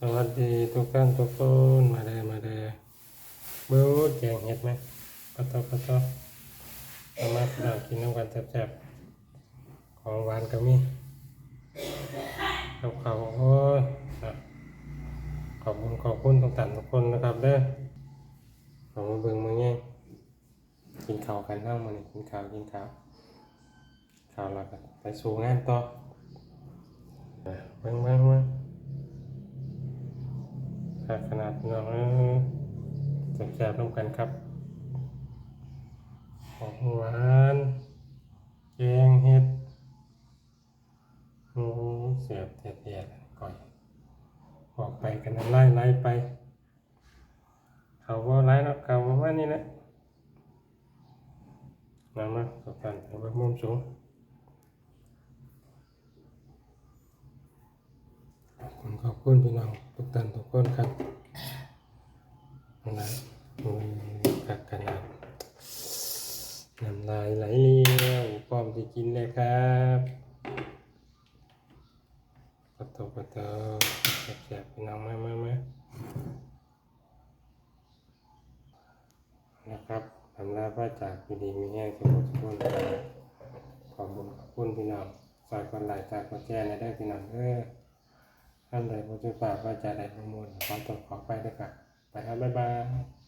สวัสดีทุกท่านทุกคนมาเด้อมาเด้อเบิ้วแกงเห็ดไหมปะตอปะตอเอามาเรากินน้ำกันแซ่บๆของหวานก็มีกับข้าวโอ้ยอะขอบคุณขอบคุณทุกท่านทุกคนนะครับเด้อขอมาเบิ่งมือแง่กินข้าวกันเท่ามันนี่กินข้าวกินข้าวข้าวแล้วก็ไปสู่งานต่อ ขาขนาดน้องเอ้ยแซ่บๆร่วมกันครับของหวานแกงเห็ดอืมเสียบเทียดๆก่อนออกไปกันไล่ไล่ไป เขาว่าไล่เนาะเขาว่าว่านี่แหละมามาสกันเอาไปมุมสูงขอบคุณขอบคุณพี่น้องทุกท่านทุกคนครับ นะกักกันน้ำลายไหลเลี้ยวพร้อมที่กินเลยครับปะโตปะโตแซ่บๆพี่น้องมามามานะครับสำหรับว่าจากพีดีมีแห้งทุกคนทุกคนครับขอบคุณขอบคุณพี่น้องฝากกดไลค์ฝากกดแชร์ในได้พี่น้องเด้อท่านใดผู้ช่วยฝากว่าจะได้ข้อมูลขอตรวจขอไปด้วยกัน ไปครับบ๊ายบาย